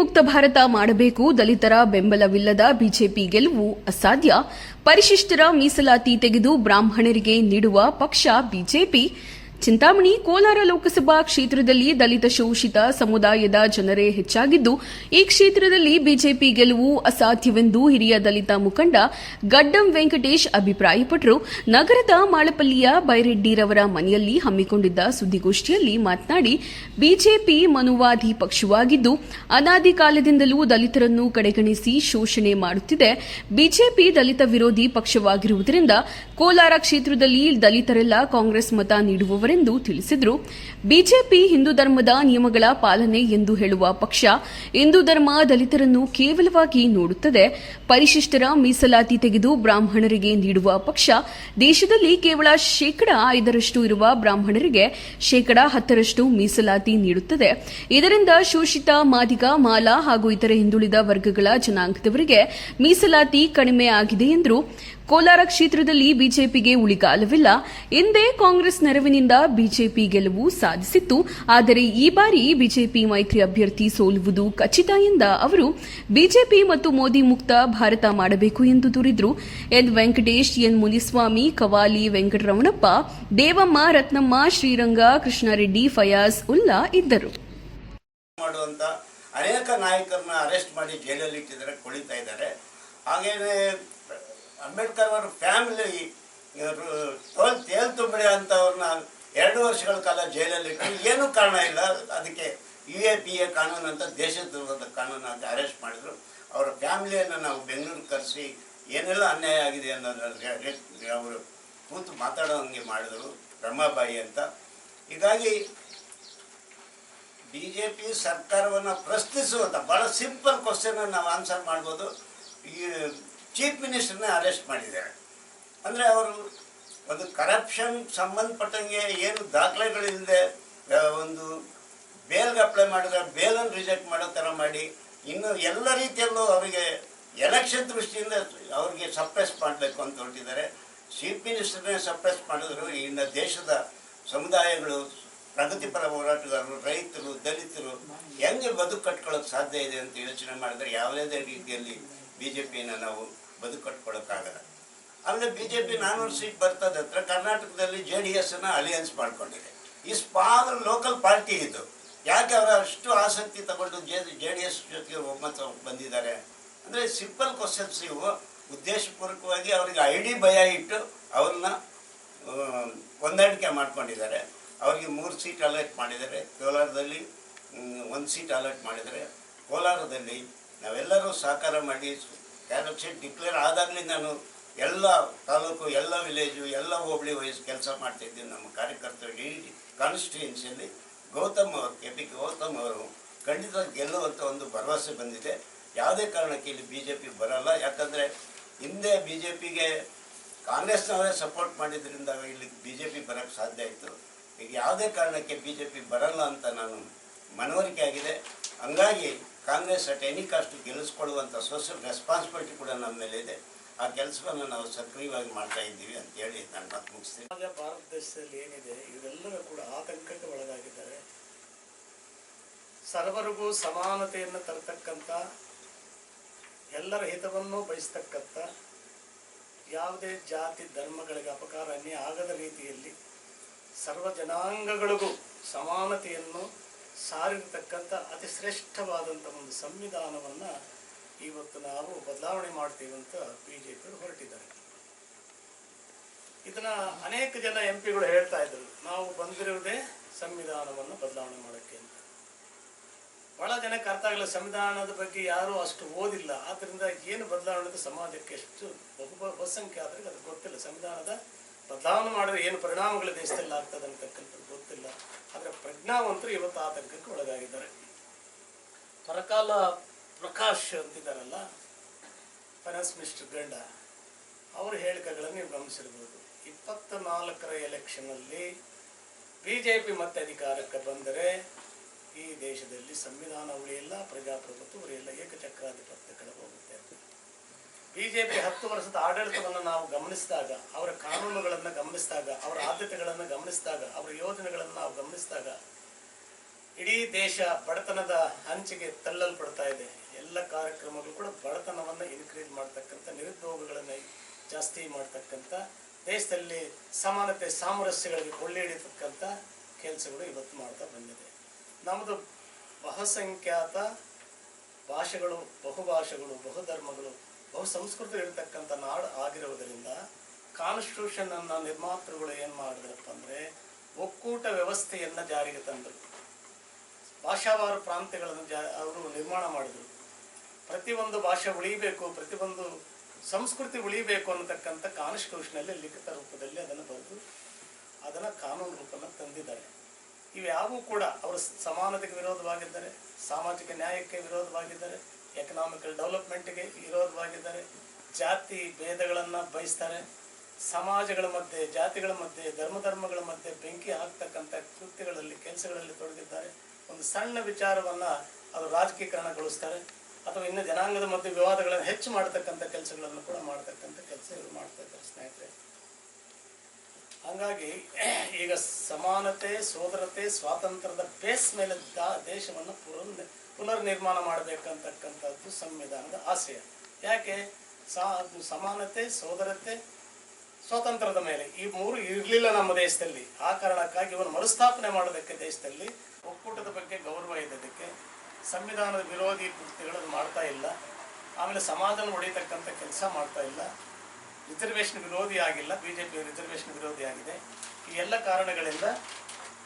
ಮುಕ್ತ ಭಾರತ ಮಾಡಬೇಕು. ದಲಿತರ ಬೆಂಬಲವಿಲ್ಲದ ಬಿಜೆಪಿ ಗೆಲುವು ಅಸಾಧ್ಯ. ಪರಿಶಿಷ್ಟರ ಮೀಸಲಾತಿ ತೆಗೆದು ಬ್ರಾಹ್ಮಣರಿಗೆ ನೀಡುವ ಪಕ್ಷ ಬಿಜೆಪಿ. ಚಿಂತಾಮಣಿ ಕೋಲಾರ ಲೋಕಸಭಾ ಕ್ಷೇತ್ರದಲ್ಲಿ ದಲಿತ ಶೋಷಿತ ಸಮುದಾಯದ ಜನರೇ ಹೆಚ್ಚಾಗಿದ್ದು, ಈ ಕ್ಷೇತ್ರದಲ್ಲಿ ಬಿಜೆಪಿ ಗೆಲುವು ಅಸಾಧ್ಯವೆಂದು ಹಿರಿಯ ದಲಿತ ಮುಖಂಡ ಗಡ್ಡಂ ವೆಂಕಟೇಶ್ ಅಭಿಪ್ರಾಯಪಟ್ಟರು. ನಗರದ ಮಾಳಪಲ್ಲಿಯ ಬೈರೆಡ್ಡಿರವರ ಮನೆಯಲ್ಲಿ ಹಮ್ಮಿಕೊಂಡಿದ್ದ ಸುದ್ದಿಗೋಷ್ಠಿಯಲ್ಲಿ ಮಾತನಾಡಿ, ಬಿಜೆಪಿ ಮನುವಾದಿ ಪಕ್ಷವಾಗಿದ್ದು, ಅನಾದಿ ಕಾಲದಿಂದಲೂ ದಲಿತರನ್ನು ಕಡೆಗಣಿಸಿ ಶೋಷಣೆ ಮಾಡುತ್ತಿದೆ. ಬಿಜೆಪಿ ದಲಿತ ವಿರೋಧಿ ಪಕ್ಷವಾಗಿರುವುದರಿಂದ ಕೋಲಾರ ಕ್ಷೇತ್ರದಲ್ಲಿ ದಲಿತರೆಲ್ಲ ಕಾಂಗ್ರೆಸ್ ಮತ ನೀಡುವವರೆಂದು ತಿಳಿಸಿದರು. ಬಿಜೆಪಿ ಹಿಂದೂ ಧರ್ಮದ ನಿಯಮಗಳ ಪಾಲನೆ ಎಂದು ಹೇಳುವ ಪಕ್ಷ ಹಿಂದೂ ಧರ್ಮ ದಲಿತರನ್ನು ಕೇವಲವಾಗಿ ನೋಡುತ್ತದೆ. ಪರಿಶಿಷ್ಟರ ಮೀಸಲಾತಿ ತೆಗೆದು ಬ್ರಾಹ್ಮಣರಿಗೆ ನೀಡುವ ಪಕ್ಷ ದೇಶದಲ್ಲಿ ಕೇವಲ ಶೇಕಡ ಐದರಷ್ಟು ಇರುವ ಬ್ರಾಹ್ಮಣರಿಗೆ ಶೇಕಡ ಹತ್ತರಷ್ಟು ಮೀಸಲಾತಿ ನೀಡುತ್ತದೆ. ಇದರಿಂದ ಶೋಷಿತ ಮಾದಿಗ, ಮಾಲ ಹಾಗೂ ಇತರ ಹಿಂದುಳಿದ ವರ್ಗಗಳ ಜನಾಂಗದವರಿಗೆ ಮೀಸಲಾತಿ ಕಡಿಮೆ ಆಗಿದೆ ಎಂದರು. ಕೋಲಾರ ಕ್ಷೇತ್ರದಲ್ಲಿ ಬಿಜೆಪಿಗೆ ಉಳಿಗಾಲವಿಲ್ಲ. ಹಿಂದೆ ಕಾಂಗ್ರೆಸ್ ನೆರವಿನಿಂದ ಬಿಜೆಪಿ ಗೆಲುವು ಸಾಧಿಸಿತ್ತು. ಆದರೆ ಈ ಬಾರಿ ಬಿಜೆಪಿ ಮೈತ್ರಿ ಅಭ್ಯರ್ಥಿ ಸೋಲುವುದು ಖಚಿತ ಎಂದ ಅವರು, ಬಿಜೆಪಿ ಮತ್ತು ಮೋದಿ ಮುಕ್ತ ಭಾರತ ಮಾಡಬೇಕು ಎಂದು ದೂರಿದರು. ಎನ್ ವೆಂಕಟೇಶ್, ಎನ್ ಮುನಿಸ್ವಾಮಿ, ಕವಾಲಿ ವೆಂಕಟರಮಣಪ್ಪ, ದೇವಮ್ಮ, ರತ್ನಮ್ಮ, ಶ್ರೀರಂಗ, ಕೃಷ್ಣಾರೆಡ್ಡಿ, ಫಯಾಜ್ ಉಲ್ಲಾ ಇದ್ದರು. ಅನೇಕ ನಾಯಕರನ್ನ ಅರೆಸ್ಟ್ ಮಾಡಿ ಜೈಲಲ್ಲಿ ಇಟ್ಟಿದ್ದಾರೆ, ಕೊಳಿತಾ ಇದ್ದಾರೆ. ಹಾಗೇನೆ ಅಂಬೇಡ್ಕರ್ ಅವರ ಫ್ಯಾಮಿಲಿ ತೋಲ್ ತೇಲ್ ತುಂಬಿಡಿ ಅಂತವ್ರನ್ನ ಎರಡು ವರ್ಷಗಳ ಕಾಲ ಜೈಲಲ್ಲಿ ಏನೂ ಕಾರಣ ಇಲ್ಲ. ಅದಕ್ಕೆ ಯು ಎ ಪಿ ಎ ಕಾನೂನು ಅಂತ ದೇಶದ್ರೋಹದ ಕಾನೂನು ಅಂತ ಅರೆಸ್ಟ್ ಮಾಡಿದ್ರು. ಅವರ ಫ್ಯಾಮಿಲಿಯನ್ನು ನಾವು ಬೆಂಗಳೂರು ಕರೆಸಿ ಏನೆಲ್ಲ ಅನ್ಯಾಯ ಆಗಿದೆ ಅನ್ನೋದ್ರಲ್ಲಿ ಅವರು ಕೂತು ಮಾತಾಡೋಂಗೆ ಮಾಡಿದರು ರಮಾಬಾಯಿ ಅಂತ. ಹೀಗಾಗಿ ಬಿ ಜೆ ಪಿ ಸರ್ಕಾರವನ್ನು ಪ್ರಶ್ನಿಸುವಂಥ ಭಾಳ ಸಿಂಪಲ್ ಕ್ವಶನ್ ನಾವು ಆನ್ಸರ್ ಮಾಡ್ಬೋದು. ಈ ಚೀಫ್ ಮಿನಿಸ್ಟರ್ನ ಅರೆಸ್ಟ್ ಮಾಡಿದ್ದಾರೆ. ಅಂದರೆ ಅವರು ಒಂದು ಕರಪ್ಷನ್ ಸಂಬಂಧಪಟ್ಟಂಗೆ ಏನು ದಾಖಲೆಗಳಿಲ್ಲದೆ ಒಂದು ಬೇಲ್ಗೆ ಅಪ್ಲೈ ಮಾಡಿದ್ರೆ ಬೇಲನ್ನು ರಿಜೆಕ್ಟ್ ಮಾಡೋ ಥರ ಮಾಡಿ, ಇನ್ನು ಎಲ್ಲ ರೀತಿಯಲ್ಲೂ ಅವರಿಗೆ ಎಲೆಕ್ಷನ್ ದೃಷ್ಟಿಯಿಂದ ಅವ್ರಿಗೆ ಸಪ್ರೆಸ್ ಮಾಡಬೇಕು ಅಂತ ಹೊರಟಿದ್ದಾರೆ. ಚೀಫ್ ಮಿನಿಸ್ಟರ್ನೇ ಸಪ್ರೆಸ್ ಮಾಡಿದ್ರು, ಇನ್ನು ದೇಶದ ಸಮುದಾಯಗಳು, ಪ್ರಗತಿಪರ ಹೋರಾಟಗಾರರು, ರೈತರು, ದಲಿತರು, ಹೆಂಗೆ ಬದುಕು ಕಟ್ಕೊಳ್ಳೋಕೆ ಸಾಧ್ಯ ಇದೆ ಅಂತ ಯೋಚನೆ ಮಾಡಿದ್ರೆ ಯಾವುದೇ ರೀತಿಯಲ್ಲಿ ಬಿ ಜೆ ಪಿನ ನಾವು ಬದುಕು ಆಮೇಲೆ ಬಿ ಜೆ ಪಿ ಸೀಟ್ ಬರ್ತದ ಹತ್ರ ಕರ್ನಾಟಕದಲ್ಲಿ ಜೆ ಡಿ ಎಸ್ ಅನ್ನ ಅಲಿಯನ್ಸ್ ಮಾಡ್ಕೊಂಡಿದೆ. ಈ ಸ್ಮಾಲ್ ಲೋಕಲ್ ಪಾರ್ಟಿ ಇದು. ಯಾಕೆ ಅವರ ಅಷ್ಟು ಆಸಕ್ತಿ ತಗೊಂಡು ಜೆ ಜೆ ಡಿ ಎಸ್ ಜೊತೆಗೆ ಒಮ್ಮತ ಬಂದಿದ್ದಾರೆ? ಅಂದರೆ ಸಿಂಪಲ್ ಕ್ವಶನ್ಸ್ ಇವು. ಉದ್ದೇಶಪೂರ್ವಕವಾಗಿ ಅವರಿಗೆ ಐ ಡಿ ಭಯ ಇಟ್ಟು ಅವ್ರನ್ನ ಹೊಂದಾಣಿಕೆ ಮಾಡ್ಕೊಂಡಿದ್ದಾರೆ. ಅವರಿಗೆ ಮೂರು ಸೀಟ್ ಅಲರ್ಟ್ ಮಾಡಿದ್ದಾರೆ. ಕೋಲಾರದಲ್ಲಿ ಒಂದು ಸೀಟ್ ಅಲರ್ಟ್ ಮಾಡಿದ್ದಾರೆ. ಕೋಲಾರದಲ್ಲಿ ನಾವೆಲ್ಲರೂ ಸಹಕಾರ ಮಾಡಿ ಸೀಟ್ ಡಿಕ್ಲೇರ್ ಆದಾಗಲಿಂದ ನಾನು ಎಲ್ಲ ತಾಲೂಕು, ಎಲ್ಲ ವಿಲೇಜು, ಎಲ್ಲ ಹೋಬಳಿ ವಯಸ್ಸು ಕೆಲಸ ಮಾಡ್ತಾಯಿದ್ದೀನಿ ನಮ್ಮ ಕಾರ್ಯಕರ್ತರು ಇಡೀ ಕಾನ್ಸ್ಟಿಟ್ಯೂನ್ಸಿಯಲ್ಲಿ ಗೌತಮ್ ಅವರು, ಕೆ ಪಿ ಗೌತಮ್ ಅವರು ಖಂಡಿತ ಗೆಲ್ಲುವಂಥ ಒಂದು ಭರವಸೆ ಬಂದಿದೆ. ಯಾವುದೇ ಕಾರಣಕ್ಕೆ ಇಲ್ಲಿ ಬಿ ಜೆ ಪಿ ಬರಲ್ಲ. ಯಾಕಂದರೆ ಹಿಂದೆ ಬಿ ಜೆ ಪಿಗೆ ಕಾಂಗ್ರೆಸ್ನವರೇ ಸಪೋರ್ಟ್ ಮಾಡಿದ್ರಿಂದ ಇಲ್ಲಿ ಬಿ ಜೆ ಪಿ ಬರೋಕ್ಕೆ ಸಾಧ್ಯ ಆಯಿತು ಈಗ ಯಾವುದೇ ಕಾರಣಕ್ಕೆ ಬಿ ಜೆ ಪಿ ಬರಲ್ಲ ಅಂತ ನಾನು ಮನವರಿಕೆ ಆಗಿದೆ. ಹಂಗಾಗಿ ಕಾಂಗ್ರೆಸ್ ಅಟ್ ಎನಿ ಕಾಸ್ಟ್ ಗೆಲ್ಲಿಸ್ಕೊಳ್ಳುವಂಥ ಸೋಷಿಯಲ್ ರೆಸ್ಪಾನ್ಸಿಬಿಲಿಟಿ ಕೂಡ ನಮ್ಮ ಮೇಲೆ ಇದೆ. ಆ ಕೆಲಸವನ್ನು ನಾವು ಸಕ್ರಿಯವಾಗಿ ಮಾಡ್ತಾ ಇದ್ದೀವಿ ಅಂತ ಹೇಳಿ ನಾನು ಮಾತು ಮುಗಿಸ್ತೀನಿ. ಭಾರತ ದೇಶದಲ್ಲಿ ಏನಿದೆ ಇವರೆಲ್ಲರೂ ಕೂಡ ಆತಂಕಕ್ಕೆ ಒಳಗಾಗಿದ್ದಾರೆ. ಸರ್ವರಿಗೂ ಸಮಾನತೆಯನ್ನು ತರತಕ್ಕಂಥ ಎಲ್ಲರ ಹಿತವನ್ನು ಬಯಸ್ತಕ್ಕಂಥ ಯಾವುದೇ ಜಾತಿ, ಧರ್ಮಗಳಿಗೆ ಅಪಕಾರನೇ ಆಗದ ರೀತಿಯಲ್ಲಿ ಸರ್ವ ಜನಾಂಗಗಳಿಗೂ ಸಮಾನತೆಯನ್ನು ಸಾರಿರತಕ್ಕಂಥ ಅತಿ ಶ್ರೇಷ್ಠವಾದಂಥ ಒಂದು ಸಂವಿಧಾನವನ್ನು ಇವತ್ತು ನಾವು ಬದಲಾವಣೆ ಮಾಡ್ತೀವಿ ಅಂತ ಬಿ ಜೆ ಪಿಯವರು ಹೊರಟಿದ್ದಾರೆ. ಇದನ್ನ ಅನೇಕ ಜನ ಎಂ ಪಿಗಳು ಹೇಳ್ತಾ ಇದ್ರು, ನಾವು ಬಂದಿರುವುದೇ ಸಂವಿಧಾನವನ್ನು ಬದಲಾವಣೆ ಮಾಡೋಕ್ಕೆ ಅಂತ. ಬಹಳ ಜನಕ್ಕೆ ಅರ್ಥ ಆಗಲ್ಲ ಸಂವಿಧಾನದ ಬಗ್ಗೆ ಯಾರೂ ಅಷ್ಟು ಓದಿಲ್ಲ ಆದ್ದರಿಂದ ಏನು ಬದಲಾವಣೆ ಸಮಾಜಕ್ಕೆ ಎಷ್ಟು ಬಹು ಬಹುಸಂಖ್ಯಾತರಿಗೆ ಅದು ಗೊತ್ತಿಲ್ಲ. ಸಂವಿಧಾನದ ಬದಲಾವಣೆ ಮಾಡಿದ್ರೆ ಏನು ಪರಿಣಾಮಗಳು ದೇಶದಲ್ಲಿ ಆಗ್ತದೆ ಅಂತಕ್ಕಂಥದ್ದು ಗೊತ್ತಿಲ್ಲ. ಆದರೆ ಪ್ರಜ್ಞಾವಂತರು ಇವತ್ತು ಆತಂಕಕ್ಕೆ ಒಳಗಾಗಿದ್ದಾರೆ. ಪರಕಾಲ ಪ್ರಕಾಶ್ ಅಂತಿದ್ದಾರಲ್ಲ ಫೈನಾನ್ಸ್ ಮಿನಿಸ್ಟರ್ ಗಂಡ, ಅವರ ಹೇಳಿಕೆಗಳನ್ನು ನೀವು ಗಮನಿಸಿರ್ಬೋದು ಇಪ್ಪತ್ತ ನಾಲ್ಕರ ಎಲೆಕ್ಷನ್ನಲ್ಲಿ ಬಿ ಜೆ ಪಿ ಮತ್ತೆ ಅಧಿಕಾರಕ್ಕೆ ಬಂದರೆ ಈ ದೇಶದಲ್ಲಿ ಸಂವಿಧಾನ ಉಳಿಯಿಲ್ಲ, ಪ್ರಜಾಪ್ರಭುತ್ವ ಉಳಿಯಿಲ್ಲ, ಏಕಚಕ್ರಾಧಿಪತ್ಯ ಕಡೆ ಹೋಗುತ್ತೆ ಬಿ ಜೆ ಪಿ ಹತ್ತು ವರ್ಷದ ಆಡಳಿತವನ್ನು ನಾವು ಗಮನಿಸಿದಾಗ, ಅವರ ಕಾನೂನುಗಳನ್ನು ಗಮನಿಸಿದಾಗ, ಅವರ ಆದ್ಯತೆಗಳನ್ನು ಗಮನಿಸಿದಾಗ, ಅವರ ಯೋಜನೆಗಳನ್ನು ನಾವು ಗಮನಿಸಿದಾಗ ಇಡೀ ದೇಶ ಬಡತನದ ಹಂಚಿಗೆ ತಳ್ಳಲ್ಪಡ್ತಾ ಇದೆ. ಎಲ್ಲ ಕಾರ್ಯಕ್ರಮಗಳು ಕೂಡ ಬಡತನವನ್ನು ಇನ್ಕ್ರೀಸ್ ಮಾಡ್ತಕ್ಕಂಥ, ನಿರುದ್ಯೋಗಗಳನ್ನು ಜಾಸ್ತಿ ಮಾಡ್ತಕ್ಕಂಥ, ದೇಶದಲ್ಲಿ ಸಮಾನತೆ, ಸಾಮರಸ್ಯಗಳಿಗೆ ಕೊಳ್ಳೆ ಹಿಡಿತಕ್ಕಂಥ ಕೆಲಸಗಳು ಇವತ್ತು ಮಾಡ್ತಾ ಬಂದಿದೆ. ನಮ್ಮದು ಬಹುಸಂಖ್ಯಾತ ಭಾಷೆಗಳು, ಬಹುಭಾಷೆಗಳು, ಬಹುಧರ್ಮಗಳು ಬಹು ಸಂಸ್ಕೃತಿ ಇರತಕ್ಕಂಥ ನಾಡು ಆಗಿರುವುದರಿಂದ ಕಾನ್ಸ್ಟಿಟ್ಯೂಷನ್ ಅನ್ನ ನಿರ್ಮಾತೃಗಳು ಏನು ಮಾಡಿದ್ರಪ್ಪ ಅಂದ್ರೆ ಒಕ್ಕೂಟ ವ್ಯವಸ್ಥೆಯನ್ನು ಜಾರಿಗೆ ತಂದರು. ಭಾಷಾವಾರು ಪ್ರಾಂತ್ಯಗಳನ್ನು ಜಾ ಅವರು ನಿರ್ಮಾಣ ಮಾಡಿದರು. ಪ್ರತಿಯೊಂದು ಭಾಷೆ ಉಳಿಬೇಕು ಪ್ರತಿಯೊಂದು ಸಂಸ್ಕೃತಿ ಉಳಿಬೇಕು ಅನ್ನತಕ್ಕಂಥ ಕಾನ್ಸ್ಟಿಟ್ಯೂಷನಲ್ಲಿ ಲಿಖಿತ ರೂಪದಲ್ಲಿ ಅದನ್ನು ಬರೆದು ಅದನ್ನು ಕಾನೂನು ರೂಪವನ್ನು ತಂದಿದ್ದಾರೆ. ಇವ್ಯಾವೂ ಕೂಡ ಅವರು ಸಮಾನತೆಗೆ ವಿರೋಧವಾಗಿದ್ದಾರೆ, ಸಾಮಾಜಿಕ ನ್ಯಾಯಕ್ಕೆ ವಿರೋಧವಾಗಿದ್ದಾರೆ ಎಕನಾಮಿಕಲ್ ಡೆವಲಪ್ಮೆಂಟ್ಗೆ ವಿರೋಧವಾಗಿದ್ದಾರೆ, ಜಾತಿ ಭೇದಗಳನ್ನು ಬಯಸ್ತಾರೆ. ಸಮಾಜಗಳ ಮಧ್ಯೆ, ಜಾತಿಗಳ ಮಧ್ಯೆ ಧರ್ಮ ಧರ್ಮಗಳ ಮಧ್ಯೆ ಬೆಂಕಿ ಹಾಕ್ತಕ್ಕಂಥ ಕೃತ್ಯಗಳಲ್ಲಿ, ಕೆಲಸಗಳಲ್ಲಿ ತೊಡಗಿದ್ದಾರೆ. ಒಂದು ಸಣ್ಣ ವಿಚಾರವನ್ನ ಅವರು ರಾಜಕೀಯಕರಣಗೊಳಿಸ್ತಾರೆ ಅಥವಾ ಇನ್ನು ಜನಾಂಗದ ಮಧ್ಯೆ ವಿವಾದಗಳನ್ನು ಹೆಚ್ಚು ಮಾಡತಕ್ಕಂಥ ಕೆಲಸಗಳನ್ನು ಕೂಡ ಮಾಡತಕ್ಕಂಥ ಕೆಲಸ ಇವರು ಮಾಡ್ತಾ ಸ್ನೇಹಿತರೆ. ಹಾಗಾಗಿ ಈಗ ಸಮಾನತೆ, ಸೋದರತೆ, ಸ್ವಾತಂತ್ರ್ಯದ ಬೇಸ್ ಮೇಲೆ ದೇಶವನ್ನು ಪುನರ್ ನಿರ್ಮಾಣ ಮಾಡಬೇಕಂತಕ್ಕಂಥದ್ದು ಸಂವಿಧಾನದ ಆಶಯ ಯಾಕೆ? ಸಾ ಸಮಾನತೆ, ಸೋದರತೆ, ಸ್ವಾತಂತ್ರ್ಯದ ಮೇಲೆ. ಈ ಮೂರು ಇರಲಿಲ್ಲ ನಮ್ಮ ದೇಶದಲ್ಲಿ. ಆ ಕಾರಣಕ್ಕಾಗಿ ಇವನ್ನು ಮರುಸ್ಥಾಪನೆ ಮಾಡೋದಕ್ಕೆ ದೇಶದಲ್ಲಿ ಒಕ್ಕೂಟದ ಬಗ್ಗೆ ಗೌರವ ಇದೆ ಅದಕ್ಕೆ. ಸಂವಿಧಾನದ ವಿರೋಧಿ ಕೃತ್ಯಗಳನ್ನು ಮಾಡ್ತಾ ಇಲ್ಲ. ಆಮೇಲೆ ಸಮಾಜನ ಹೊಡಿತಕ್ಕಂಥ ಕೆಲಸ ಮಾಡ್ತಾ ಇಲ್ಲ. ರಿಸರ್ವೇಷನ್ ವಿರೋಧಿ ಆಗಿಲ್ಲ ಬಿ ಜೆ ಪಿ ರಿಸರ್ವೇಶನ್ ವಿರೋಧಿ ಆಗಿದೆ. ಈ ಎಲ್ಲ ಕಾರಣಗಳಿಂದ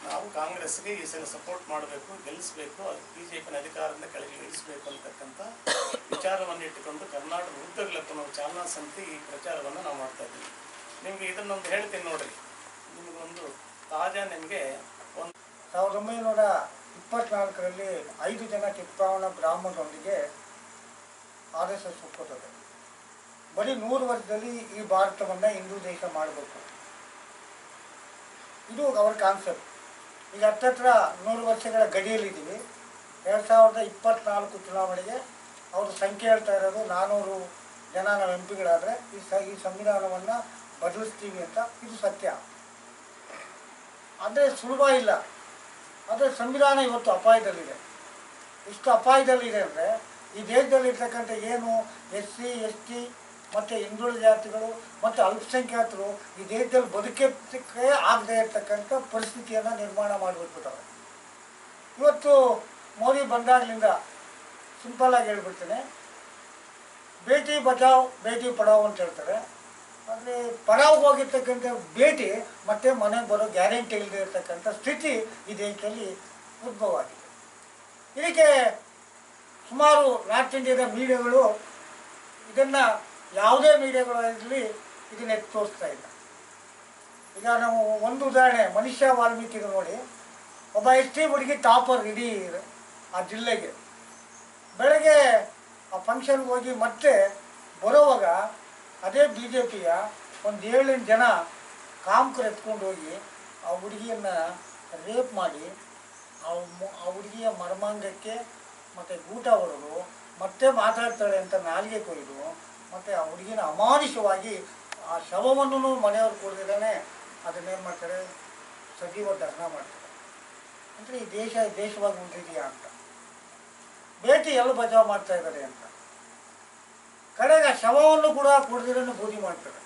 ನಾವು ಕಾಂಗ್ರೆಸ್ಗೆ ಈ ಸಲ ಸಪೋರ್ಟ್ ಮಾಡಬೇಕು, ಗೆಲ್ಲಿಸಬೇಕು ಬಿ ಜೆ ಪಿನ ಅಧಿಕಾರದಿಂದ ಕೆಳಗೆ ಇಳಿಸಬೇಕು ಅಂತಕ್ಕಂಥ ವಿಚಾರವನ್ನು ಇಟ್ಟುಕೊಂಡು ಕರ್ನಾಟಕ ಉದ್ದಗಲಕ್ಕೂ ನಾವು ಚಾಲನಾ ಸಮಿತಿ ಈ ಪ್ರಚಾರವನ್ನು ನಾವು ಮಾಡ್ತಾ ಇದ್ದೀವಿ. ನಿಮಗೆ ಇದನ್ನೊಂದು ಹೇಳ್ತೀನಿ ನೋಡಿರಿ. ನಿಮಗೊಂದು ತಾಜಾ ನಿಮಗೆ ಸಾವಿರದ ಒಂಬೈನೂರ ಇಪ್ಪತ್ನಾಲ್ಕರಲ್ಲಿ ಐದು ಜನ ಚಿತ್ಪಾವನ ಬ್ರಾಹ್ಮಣರೊಂದಿಗೆ ಆರ್ ಎಸ್ ಎಸ್ ಒಪ್ಪುತ್ತದೆ. ಬರೀ ನೂರು ವರ್ಷದಲ್ಲಿ ಈ ಭಾರತವನ್ನು ಹಿಂದೂ ದೇಶ ಮಾಡಬೇಕು. ಇದು ಅವರ ಕಾನ್ಸೆಪ್ಟ್ ಈಗ ಹತ್ತತ್ರ ನೂರು ವರ್ಷಗಳ ಗಡಿಯಲ್ಲಿದ್ದೀವಿ. ಎರಡು ಸಾವಿರದ ಇಪ್ಪತ್ನಾಲ್ಕು ಚುನಾವಣೆಗೆ ಅವರು ಸಂಖ್ಯೆ ಹೇಳ್ತಾ ಇರೋದು ನಾನ್ನೂರು ಜನ ನಾವು ಎಂ ಪಿಗಳಾದರೆ ಈ ಸ, ಈ ಸಂವಿಧಾನವನ್ನು ಬದಲಿಸ್ತೀವಿ ಅಂತ ಇದು ಸತ್ಯ. ಅಂದರೆ ಸುಲಭ ಇಲ್ಲ. ಆದರೆ ಸಂವಿಧಾನ ಇವತ್ತು ಅಪಾಯದಲ್ಲಿದೆ. ಇಷ್ಟು ಅಪಾಯದಲ್ಲಿದೆ ಅಂದರೆ ಈ ದೇಶದಲ್ಲಿರ್ತಕ್ಕಂಥ ಏನು ಎಸ್ ಸಿ, ಎಸ್ ಟಿ ಮತ್ತು ಹಿಂದುಳಿದ ಜಾತಿಗಳು ಮತ್ತು ಅಲ್ಪಸಂಖ್ಯಾತರು ಈ ದೇಶದಲ್ಲಿ ಬದುಕಕ್ಕೆ ಆಗದೇ ಇರ್ತಕ್ಕಂಥ ಪರಿಸ್ಥಿತಿಯನ್ನು ನಿರ್ಮಾಣ ಮಾಡಿಬಿಟ್ಬಿಟ್ಟವ್ರೆ. ಇವತ್ತು ಮೋದಿ ಬಂದಾಗಲಿಂದ ಸಿಂಪಲ್ಲಾಗಿ ಹೇಳ್ಬಿಡ್ತೇನೆ. ಭೇಟಿ ಬಚಾವ್, ಬೇಟಿ ಪಡಾವ್ ಅಂತ ಹೇಳ್ತಾರೆ. ಆದರೆ ಪಡಾವ್ ಹೋಗಿರ್ತಕ್ಕಂಥ ಭೇಟಿ ಮತ್ತೆ ಮನೆಗೆ ಬರೋ ಗ್ಯಾರಂಟಿ ಇಲ್ಲದೆ ಇರತಕ್ಕಂಥ ಸ್ಥಿತಿ ಈ ದೇಶದಲ್ಲಿ ಉದ್ಭವ ಆಗಿದೆ ಇದಕ್ಕೆ ಸುಮಾರು ನಾರ್ತ್ ಇಂಡಿಯಾದ ಮೀಡಿಯಾಗಳು ಇದನ್ನು ಯಾವುದೇ ಮೀಡಿಯಾಗಳಲ್ಲಿ ಇದನ್ನ ತೋರಿಸ್ತಾ ಇಲ್ಲ. ಈಗ ನಾವು ಒಂದು ಉದಾಹರಣೆ, ಮನುಷ್ಯ ವಾಲ್ಮೀಕಿ ನೋಡಿ. ಒಬ್ಬ ಎಸ್ ಟಿ ಹುಡುಗಿ ಟಾಪರ್ ಇಡೀ ಆ ಜಿಲ್ಲೆಗೆ. ಬೆಳಗ್ಗೆ ಆ ಫಂಕ್ಷನ್ಗೆ ಹೋಗಿ ಮತ್ತೆ ಬರೋವಾಗ ಅದೇ ಬಿ ಜೆ ಪಿಯ ಒಂದು ಏಳೆಂಟು ಜನ ಕಾಮಕರು ಎತ್ಕೊಂಡು ಹೋಗಿ ಆ ಹುಡುಗಿಯನ್ನು ರೇಪ್ ಮಾಡಿ ಆ ಆ ಹುಡುಗಿಯ ಮರ್ಮಾಂಗಕ್ಕೆ ಮತ್ತು ಊಟ ಹೊಡೆದು ಮತ್ತೆ ಮಾತಾಡ್ತಾಳೆ ಅಂತ ನಾಲಿಗೆ ಕೊಯ್ದು ಮತ್ತು ಆ ಹುಡುಗಿನ ಅಮಾನುಷವಾಗಿ ಆ ಶವವನ್ನು ಮನೆಯವ್ರು ಕೊಡ್ದಿದ್ದಾನೆ ಅದನ್ನೇನು ಮಾಡ್ತಾರೆ? ಸಜೀವ ದಹನ ಮಾಡ್ತಾರೆ. ಅಂದರೆ ಈ ದೇಶ ದೇಶವಾಗಿ ಉಂಟಿದೆಯಾ ಅಂತ. ಭೇಟಿ ಎಲ್ಲ ಬಚಾವ್ ಮಾಡ್ತಾ ಇದ್ದಾರೆ ಅಂತ. ಕಡೆಗೆ ಶವವನ್ನು ಕೂಡ ಕುಡಿದಿರನ್ನು ಪೂಜೆ ಮಾಡ್ತಾರೆ.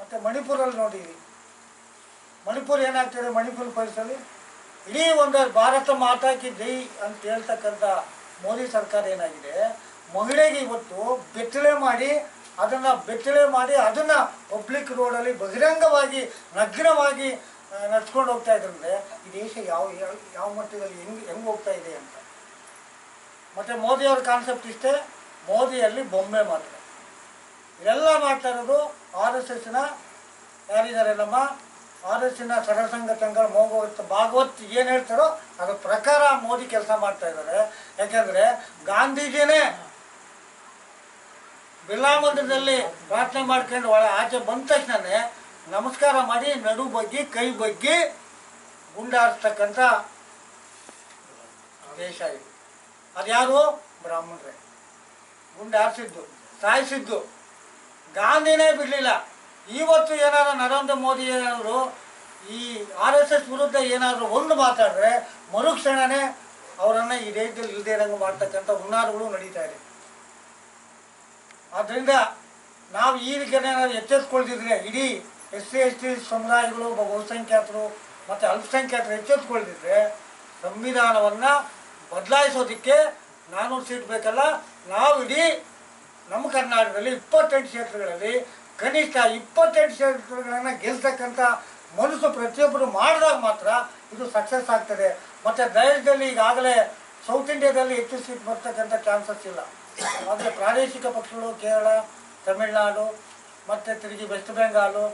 ಮತ್ತು ಮಣಿಪುರಲ್ಲಿ ನೋಡಿರಿ. ಮಣಿಪುರ ಏನಾಗ್ತದೆ? ಮಣಿಪುರ ಪರಿಸಲಿ ಇಡೀ ಒಂದು ಭಾರತ ಮಾತಾಕಿ ಜೈ ಅಂತ ಹೇಳ್ತಕ್ಕಂಥ ಮೋದಿ ಸರ್ಕಾರ ಏನಾಗಿದೆ? ಮಹಿಳೆಗೆ ಇವತ್ತು ಬೆತ್ತಲೆ ಮಾಡಿ ಅದನ್ನು ಬೆತ್ತಲೆ ಮಾಡಿ ಅದನ್ನು ಪಬ್ಲಿಕ್ ರೋಡಲ್ಲಿ ಬಹಿರಂಗವಾಗಿ ನಗ್ನವಾಗಿ ನಡ್ಸ್ಕೊಂಡು ಹೋಗ್ತಾ ಇದ್ರಂದ್ರೆ ಈ ದೇಶ ಯಾವ, ಯಾವ- ಯಾವ ಮಟ್ಟದಲ್ಲಿ ಹೆಂಗೆ ಹೆಂಗೆ ಹೋಗ್ತಾ ಇದೆ ಅಂತ. ಮತ್ತು ಮೋದಿಯವ್ರ ಕಾನ್ಸೆಪ್ಟ್ ಇಷ್ಟೇ. ಮೋದಿಯಲ್ಲಿ ಬೊಂಬೆ ಮಾತ್ರ. ಇದೆಲ್ಲ ಮಾಡ್ತಾ ಇರೋದು ಆರ್ ಎಸ್ ಎಸ್ನ ಯಾರಿದ್ದಾರೆ ನಮ್ಮ ಆರ್ ಎಸ್ ಎಸ್ನ ಸರ್ವಸಂಘಟನೆಗಳ ಮೋಗವತ್ ಭಾಗವತ್ ಏನು ಹೇಳ್ತಾರೋ ಅದ್ರ ಪ್ರಕಾರ ಮೋದಿ ಕೆಲಸ ಮಾಡ್ತಾ ಇದ್ದಾರೆ. ಯಾಕಂದರೆ ಗಾಂಧೀಜಿನೇ ಬಿರ್ಲಾ ಮಂದಿರದಲ್ಲಿ ಪ್ರಾರ್ಥನೆ ಮಾಡ್ಕೊಂಡು ಒಳ ಆಚೆ ಬಂದ ತಕ್ಷಣನೇ ನಮಸ್ಕಾರ ಮಾಡಿ ನಡು ಬಗ್ಗಿ, ಕೈ ಬಗ್ಗಿ ಗುಂಡಾರಿಸ್ತಕ್ಕಂಥ ದೇಶ ಇದು. ಅದ್ಯಾರು ಬ್ರಾಹ್ಮಣರೇ. ಗುಂಡಾರಿಸಿದ್ದು ಸಾಯಿಸಿದ್ದು. ಗಾಂಧಿನೇ ಬಿಡಲಿಲ್ಲ. ಇವತ್ತು ಏನಾದರೂ ನರೇಂದ್ರ ಮೋದಿ ಅವರು ಈ ಆರ್ ಎಸ್ ಎಸ್ ವಿರುದ್ಧ ಏನಾದರೂ ಒಂದು ಮಾತಾಡಿದ್ರೆ ಮರುಕ್ಷಣನೇ ಅವರನ್ನು ಈ ದೇಶದಲ್ಲಿ ಇಲ್ಲದೇ ಇರಂಗೆ ಮಾಡ್ತಕ್ಕಂಥ ಹುನ್ನಾರಗಳು ನಡೀತಾ ಇದೆ. ಆದ್ದರಿಂದ ನಾವು ಈ ನಾವು ಎಚ್ಚೆತ್ಕೊಳ್ದಿದ್ರೆ ಇಡೀ ಎಸ್ ಸಿ, ಎಸ್ ಟಿ ಸಮುದಾಯಗಳು ಬಹುಸಂಖ್ಯಾತರು ಮತ್ತು ಅಲ್ಪಸಂಖ್ಯಾತರು ಎಚ್ಚೆತ್ಕೊಳ್ದಿದ್ರೆ ಸಂವಿಧಾನವನ್ನು ಬದಲಾಯಿಸೋದಕ್ಕೆ ನಾನ್ನೂರು ಸೀಟ್ ಬೇಕಲ್ಲ? ನಾವು ಇಡೀ ನಮ್ಮ ಕರ್ನಾಟಕದಲ್ಲಿ ಇಪ್ಪತ್ತೆಂಟು ಕ್ಷೇತ್ರಗಳಲ್ಲಿ ಕನಿಷ್ಠ ಇಪ್ಪತ್ತೆಂಟು ಕ್ಷೇತ್ರಗಳನ್ನು ಗೆಲ್ತಕ್ಕಂಥ ಮನಸ್ಸು ಪ್ರತಿಯೊಬ್ಬರು ಮಾಡಿದಾಗ ಮಾತ್ರ ಇದು ಸಕ್ಸಸ್ ಆಗ್ತದೆ. ಮತ್ತು ದೇಶದಲ್ಲಿ ಈಗಾಗಲೇ ಸೌತ್ ಇಂಡಿಯಾದಲ್ಲಿ ಹೆಚ್ಚು ಸೀಟ್ ಬರ್ತಕ್ಕಂಥ ಚಾನ್ಸಸ್ ಇಲ್ಲ. ಆದರೆ ಪ್ರಾದೇಶಿಕ ಪಕ್ಷಗಳು ಕೇರಳ, ತಮಿಳುನಾಡು, ಮತ್ತು ತಿರುಗಿ ವೆಸ್ಟ್ ಬೆಂಗಾಲು